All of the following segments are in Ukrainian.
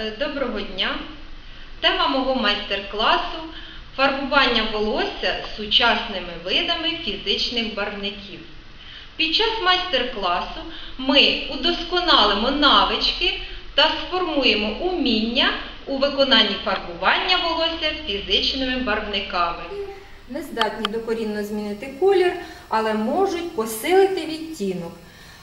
Е, Доброго дня! Тема мого майстер-класу фарбування волосся сучасними видами фізичних барвників. Під час майстер-класу ми удосконалимо навички та сформуємо уміння у виконанні фарбування волосся фізичними барвниками. не здатні докорінно змінити колір, але можуть посилити відтінок.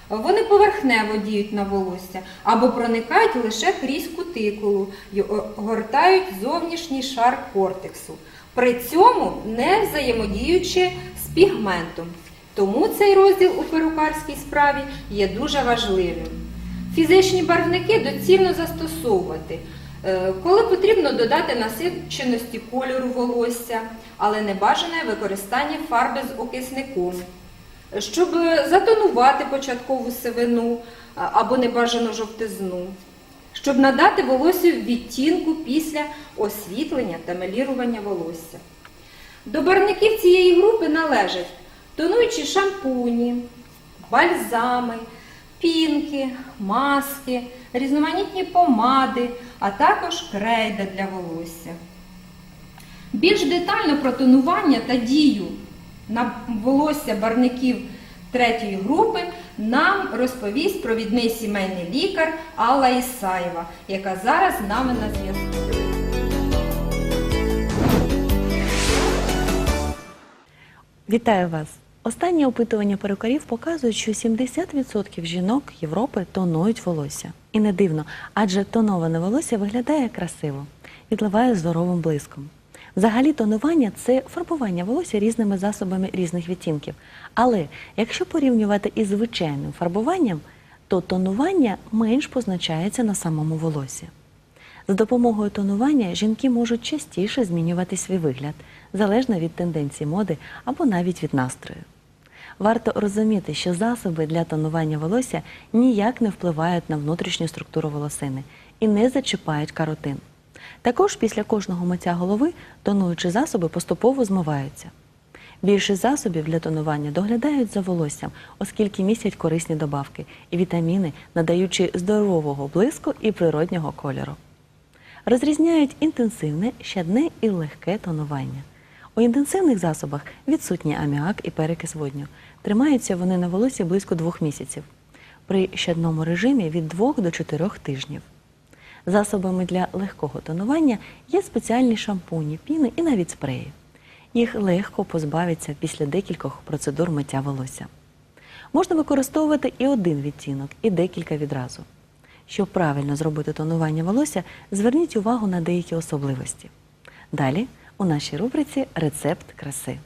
Вони поверхнево діють на волосся або проникають лише крізь кутикулу й огортають зовнішній шар кортексу, при цьому не взаємодіючи з пігментом. Тому цей розділ у перукарській справі є дуже важливим. Фізичні барвники доцільно застосовувати, е, коли потрібно додати насиченості кольору волосся, але не бажане використання фарби з окисником. Щоб затонувати початкову сивину або небажану жовтизну, щоб надати волосю відтінку після освітлення та мелірування волосся. До барвників цієї групи належать тонуючі шампуні, бальзами, пінки, маски, різноманітні помади, а також крейда для волосся. Більш детально про тонування та дію на волосся барвників третьої групи нам розповість провідний сімейний лікар Алла Ісаєва, яка зараз з нами на зв'язку. Вітаю вас! Останні опитування перукарів показують, що 70% жінок Європи тонують волосся. І не дивно, адже тоноване волосся виглядає красиво, відливає здоровим блиском. Взагалі, тонування це фарбування волосся різними засобами різних відтінків. Але якщо порівнювати із звичайним фарбуванням, то тонування менш позначається на самому волосі. За допомогою тонування жінки можуть частіше змінювати свій вигляд, залежно від тенденцій моди або навіть від настрою. Варто розуміти, що засоби для тонування волосся ніяк не впливають на внутрішню структуру волосини і не зачіпають каротин. Також після кожного миття голови тонуючі засоби поступово змиваються. Більшість засобів для тонування доглядають за волоссям, оскільки містять корисні добавки і вітаміни, надаючи здорового блиску і природнього кольору. Розрізняють інтенсивне, щадне і легке тонування. У інтенсивних засобах відсутній аміак і перекис водню. Тримаються вони на волосі близько двох місяців. При щадному режимі від 2 до 4 тижнів. Засобами для легкого тонування є спеціальні шампуні, піни і навіть спреї. Їх легко позбавиться після декількох процедур миття волосся. Можна використовувати і один відтінок, і декілька відразу. Щоб правильно зробити тонування волосся, зверніть увагу на деякі особливості. Далі у нашій рубриці Рецепт краси.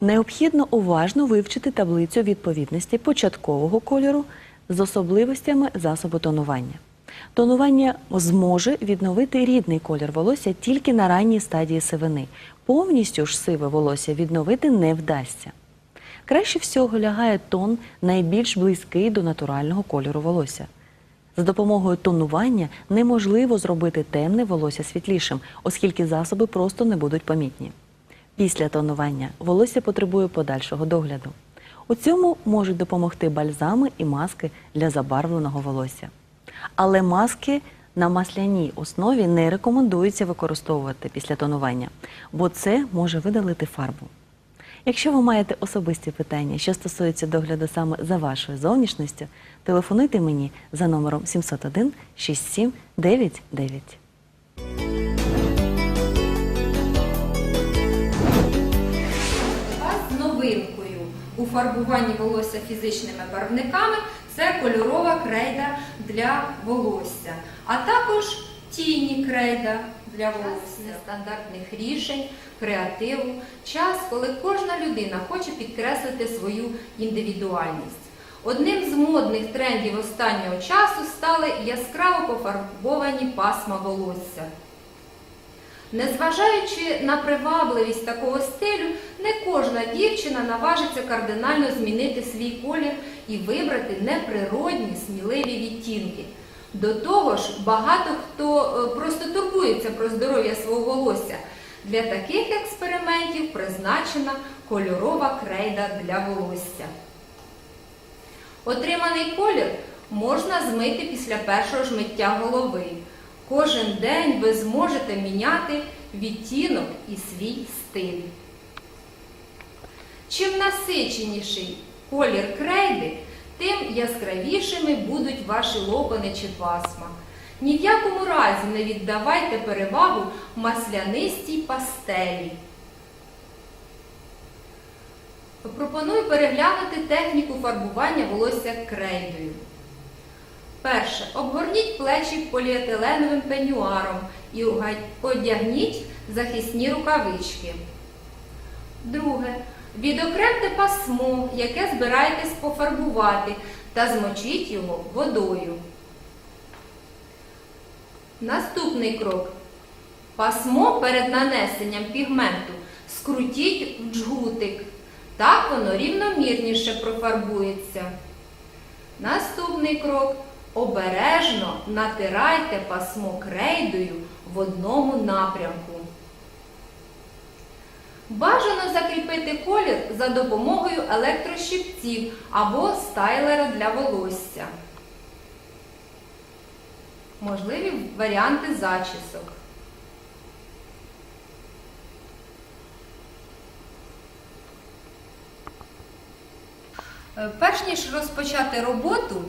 Необхідно уважно вивчити таблицю відповідності початкового кольору з особливостями засобу тонування. Тонування зможе відновити рідний колір волосся тільки на ранній стадії сивини. Повністю ж сиве волосся відновити не вдасться. Краще всього лягає тон найбільш близький до натурального кольору волосся. За допомогою тонування неможливо зробити темне волосся світлішим, оскільки засоби просто не будуть помітні. Після тонування волосся потребує подальшого догляду. У цьому можуть допомогти бальзами і маски для забарвленого волосся. Але маски на масляній основі не рекомендується використовувати після тонування, бо це може видалити фарбу. Якщо ви маєте особисті питання, що стосується догляду саме за вашою зовнішністю, телефонуйте мені за номером 701 6799. У фарбуванні волосся фізичними барвниками це кольорова крейда для волосся, а також тіні крейда для волосся. Нестандартних рішень, креативу, час, коли кожна людина хоче підкреслити свою індивідуальність. Одним з модних трендів останнього часу стали яскраво пофарбовані пасма волосся. Незважаючи на привабливість такого стилю, не кожна дівчина наважиться кардинально змінити свій колір і вибрати неприродні сміливі відтінки. До того ж, багато хто е, просто турбується про здоров'я свого волосся. Для таких експериментів призначена кольорова крейда для волосся. Отриманий колір можна змити після першого ж миття голови. Кожен день ви зможете міняти відтінок і свій стиль. Чим насиченіший колір крейди, тим яскравішими будуть ваші локони чи пасма. Ні в якому разі не віддавайте перевагу маслянистій пастелі. Пропоную переглянути техніку фарбування волосся крейдою. Перше. Обгорніть плечі поліетиленовим пенюаром і одягніть захисні рукавички. Друге. Відокремте пасмо, яке збираєтесь пофарбувати, та змочіть його водою. Наступний крок. Пасмо перед нанесенням пігменту скрутіть в джгутик. Так воно рівномірніше профарбується. Наступний крок. Обережно натирайте пасмо крейдою в одному напрямку. Бажано закріпити колір за допомогою електрощипців або стайлера для волосся. Можливі варіанти зачісок. Е, Перш ніж розпочати роботу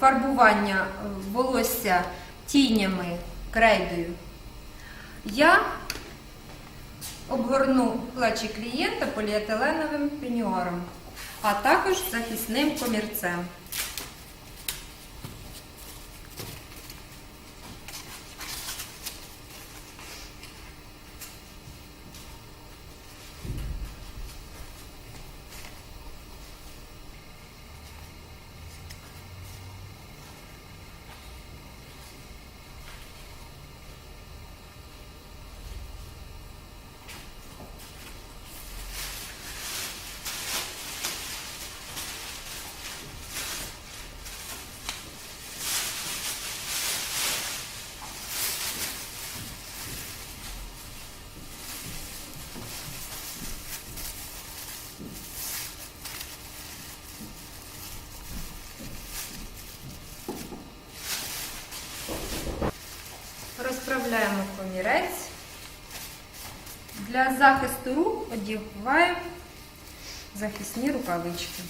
фарбування е, волосся тінями крейдою, я обгорну плечі клієнта поліетиленовим пеньюаром, а також захисним комірцем. Розправляємо комірець. Для захисту рук одягаємо захисні рукавички.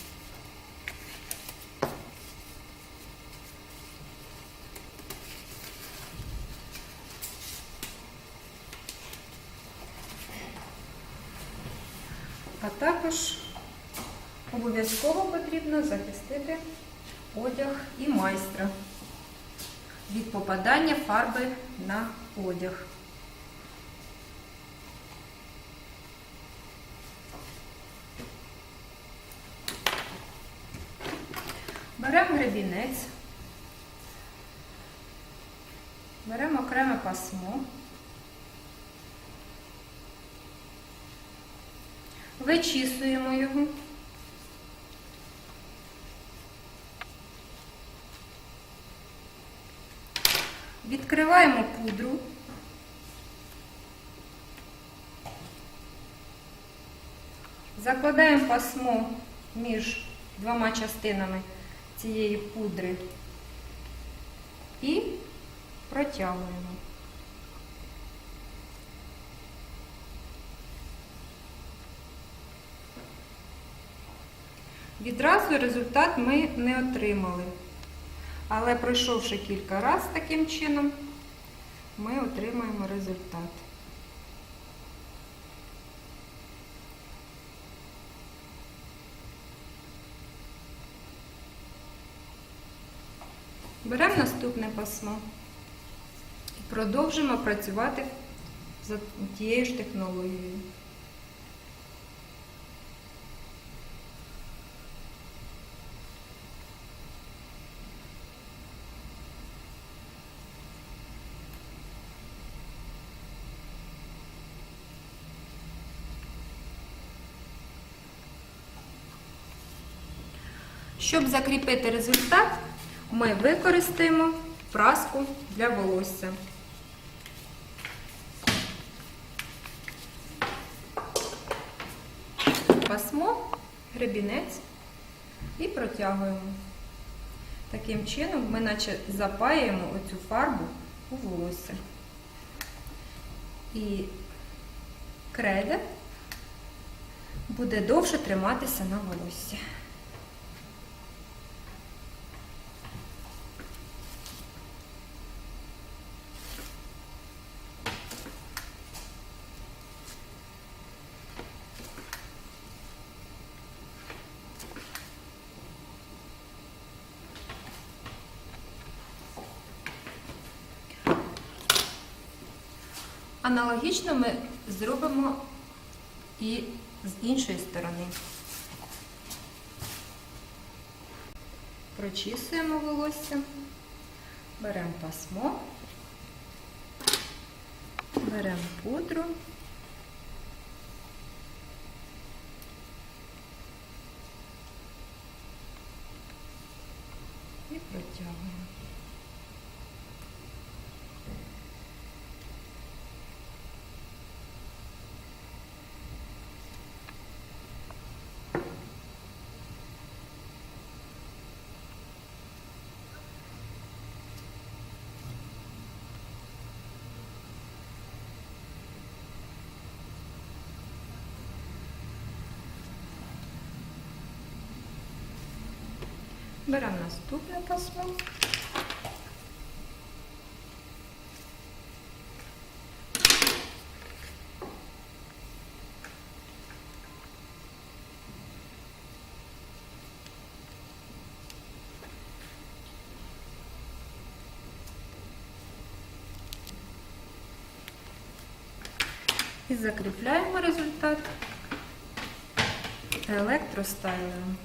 А також обов'язково потрібно захистити одяг і майстра від попадання фарби на одяг. Беремо гребінець, беремо окреме пасмо, вичісуємо його. Відкриваємо пудру. Закладаємо пасмо між двома частинами цієї пудри і протягуємо. Відразу результат ми не отримали. Але пройшовши кілька разів таким чином, ми отримаємо результат. Беремо наступне пасмо і продовжимо працювати за тією ж технологією. Щоб закріпити результат, ми використаємо праску для волосся. Пасмо, гребінець і протягуємо. Таким чином ми наче запаюємо оцю фарбу у волосся. І крейда буде довше триматися на волоссі. Аналогічно ми зробимо і з іншої сторони. Прочісуємо волосся, беремо пасмо, беремо пудру. І протягуємо. Беремо наступне пасмо. І закріпляємо результат електростайлером.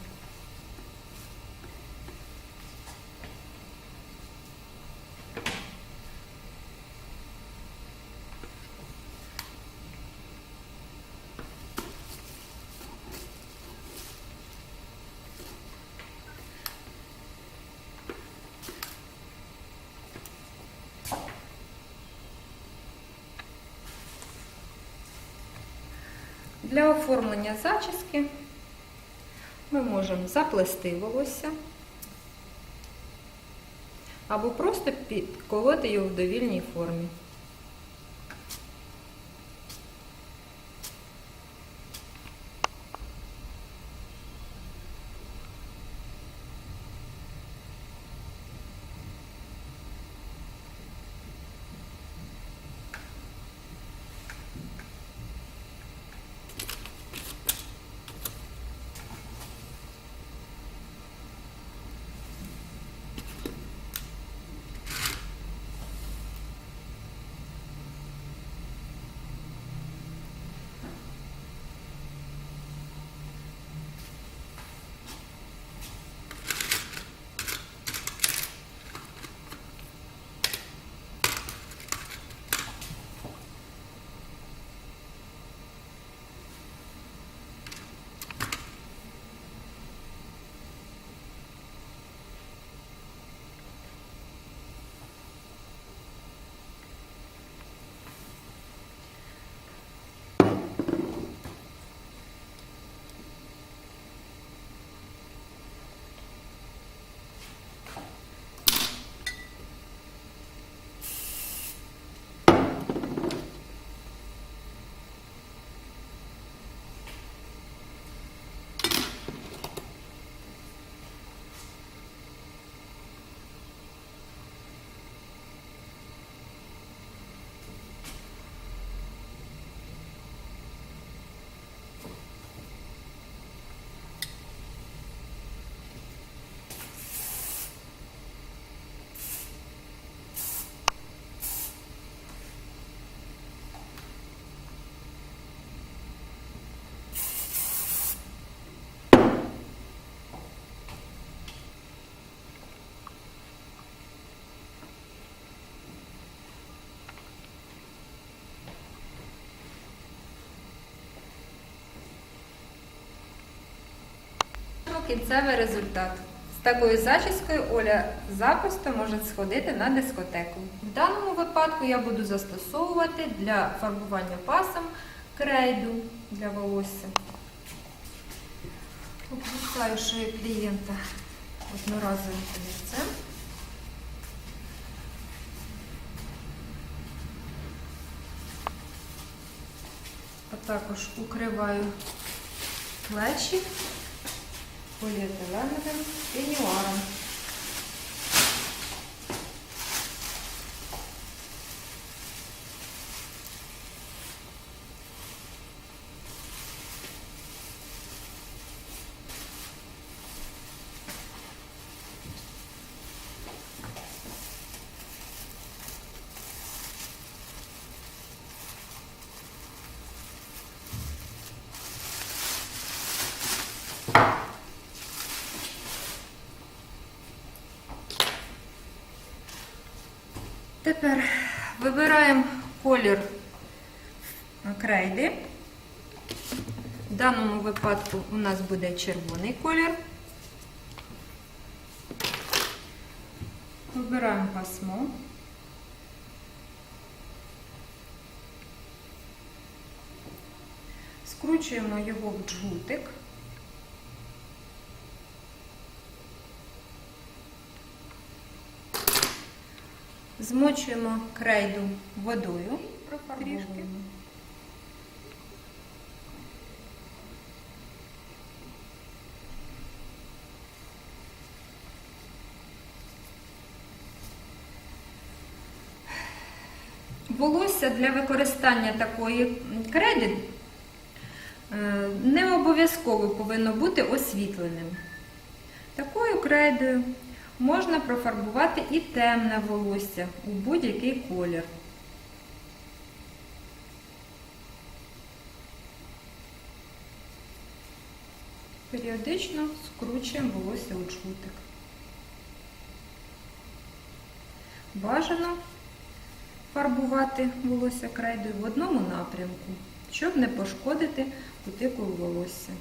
Для оформлення зачіски ми можемо заплести волосся або просто підколоти його в довільній формі. Кінцевий результат. З такою зачіскою Оля запросто може сходити на дискотеку. В даному випадку я буду застосовувати для фарбування пасом крейду для волосся. Обвертаю шию клієнта одноразовим комірцем. А також укриваю плечі поліетиленовим пенюаром. Тепер вибираємо колір крейди. В даному випадку у нас буде червоний колір. Вибираємо пасмо. Скручуємо його в джгутик. Змочуємо крейду водою трішки. Волосся для використання такої крейди е, не обов'язково повинно бути освітленим. Такою крейдою можна профарбувати і темне волосся у будь-який колір. Періодично скручуємо волосся у джгутик. Бажано фарбувати волосся крейдою в одному напрямку, щоб не пошкодити кутикулу волосся.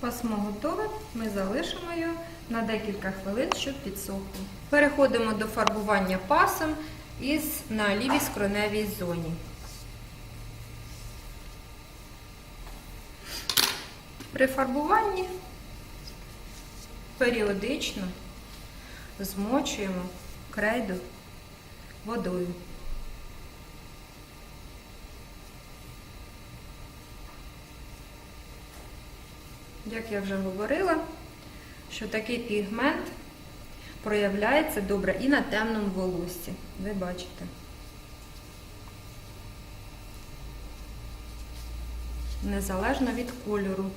Пасмо готове, ми залишимо його на декілька хвилин, щоб підсохло. Переходимо до фарбування пасом із на лівій скроневій зоні. При фарбуванні періодично змочуємо крейду водою. Як я вже говорила, що такий пігмент проявляється добре і на темному волоссі. Ви бачите. Незалежно від кольору.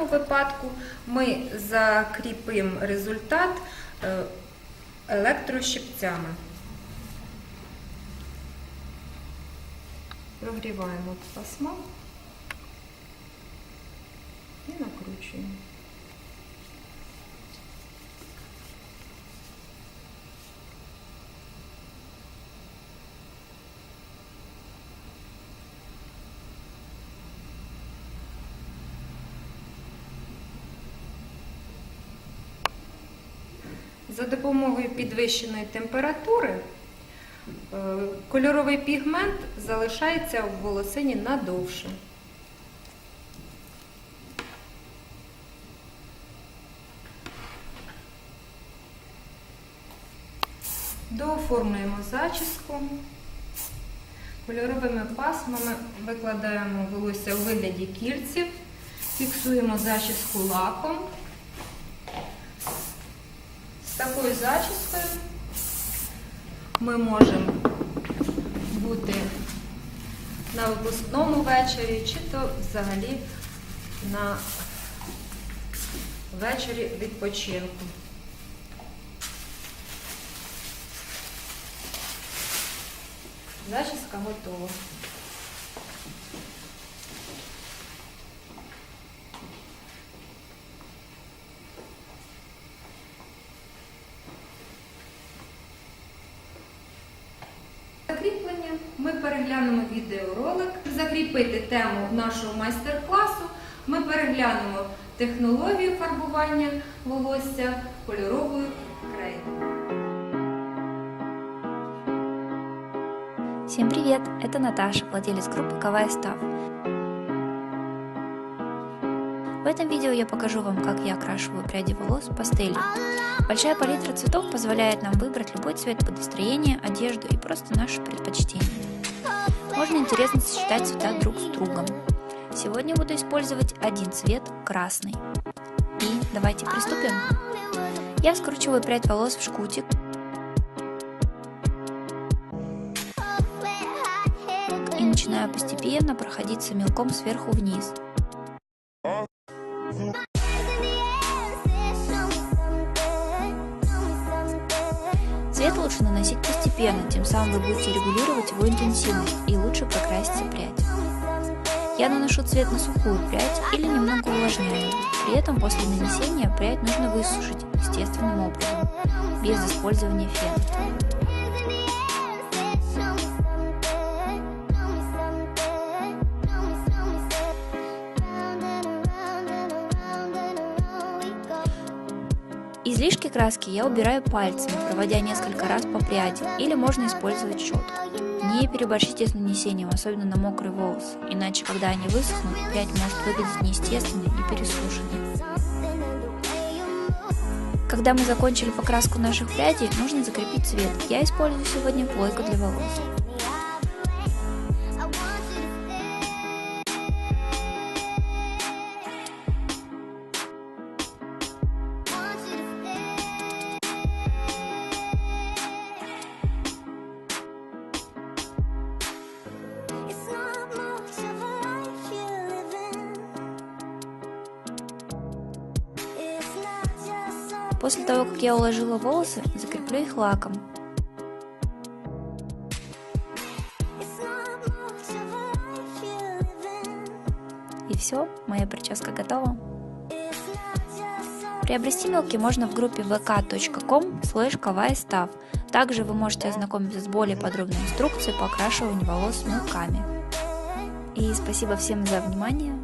Даному випадку ми закріпимо результат е, електрощипцями. Прогріваємо пасмо і накручуємо. За допомогою підвищеної температури е, кольоровий пігмент залишається в волосині надовше. Дооформлюємо зачіску, Кольоровими пасмами викладаємо волосся у вигляді кільців, фіксуємо зачіску лаком. Такою зачіскою ми можемо бути на випускному вечорі, чи то взагалі на вечорі відпочинку. Зачіска готова. Тему нашого майстер-класу. Ми переглянемо технологію фарбування волосся кольоровою крейдою. Всем привет! Это Наташа, владелец группы Кавай Став. В этом видео я покажу вам, как я окрашиваю пряди волос пастелью. Большая палитра цветов позволяет нам выбрать любой цвет под настроение, одежду и просто наши предпочтения. Можно интересно сочетать цвета друг с другом. Сегодня буду использовать один цвет – красный. И давайте приступим. Я скручиваю прядь волос в жгутик, и начинаю постепенно проходиться мелком сверху вниз. Цвет лучше наносить постепенно, тем самым вы будете регулировать его интенсивность и лучше прокрасится прядь. Я наношу цвет на сухую прядь или немного увлажняю. При этом после нанесения прядь нужно высушить естественным образом, без использования фена. Излишки краски я убираю пальцами, проводя несколько раз по пряди, или можно использовать щетку. Не переборщите с нанесением, особенно на мокрые волосы, иначе когда они высохнут, прядь может выглядеть неестественной и пересушенной. Когда мы закончили покраску наших прядей, нужно закрепить цвет. Я использую сегодня плойку для волос. После того, как я уложила волосы, закреплю их лаком. И все, моя прическа готова. Приобрести мелки можно в группе vk.com slash Также вы можете ознакомиться с более подробной инструкцией по окрашиванию волос мелками. И спасибо всем за внимание!